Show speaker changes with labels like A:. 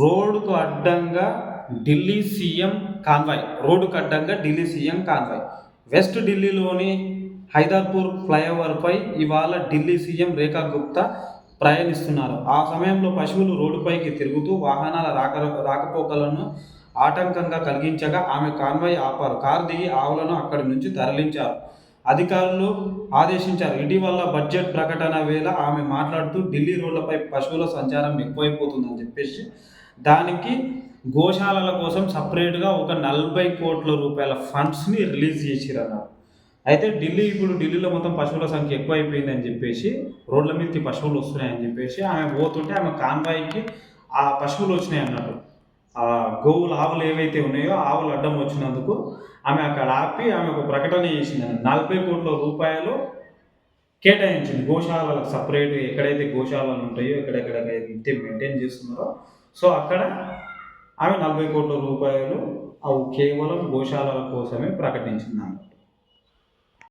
A: రోడ్డుకు అడ్డంగా Delhi CM convoy. రోడ్డుకు అడ్డంగా ఢిల్లీ సీఎం కాన్వాయ్. వెస్ట్ ఢిల్లీలోని హైదర్పూర్ ఫ్లైఓవర్పై ఇవాళ ఢిల్లీ సీఎం రేఖా గుప్తా ప్రయాణిస్తున్నారు. ఆ సమయంలో పశువులు రోడ్డుపైకి తిరుగుతూ వాహనాల రాక రాకపోకలను ఆటంకంగా కలిగించగా ఆమె కాన్వాయ్ ఆపారు. కారు దిగి ఆవులను అక్కడి నుంచి తరలించారు. అధికారులు ఆదేశించారు. ఇటీవల బడ్జెట్ ప్రకటన వేళ ఆమె మాట్లాడుతూ ఢిల్లీ రోడ్లపై పశువుల సంచారం ఎక్కువైపోతుందని చెప్పేసి దానికి గోశాలల కోసం సపరేట్గా ఒక నలభై కోట్ల రూపాయల ఫండ్స్ని రిలీజ్ చేసిరన్నారు. అయితే ఢిల్లీ ఇప్పుడు ఢిల్లీలో మొత్తం పశువుల సంఖ్య ఎక్కువైపోయిందని చెప్పేసి రోడ్ల మీదకి పశువులు వస్తున్నాయని చెప్పేసి ఆమె పోతుంటే ఆమె కాన్వాయికి ఆ పశువులు వచ్చినాయి అన్నారు. ఆ గోవులు ఆవులు ఏవైతే ఉన్నాయో ఆవులు అడ్డం వచ్చినందుకు ఆమె అక్కడ ఆపి ఆమె ఒక ప్రకటన చేసింది నలభై కోట్ల రూపాయలు కేటాయించింది. గోశాలలకు సపరేట్ ఎక్కడైతే గోశాలలు ఉంటాయో ఎక్కడెక్కడ అయితే మెయింటైన్ చేస్తున్నారో సో అక్కడ ఆమె నలభై కోట్ల రూపాయలు అవి కేవలం గోశాలల కోసమే ప్రకటించింది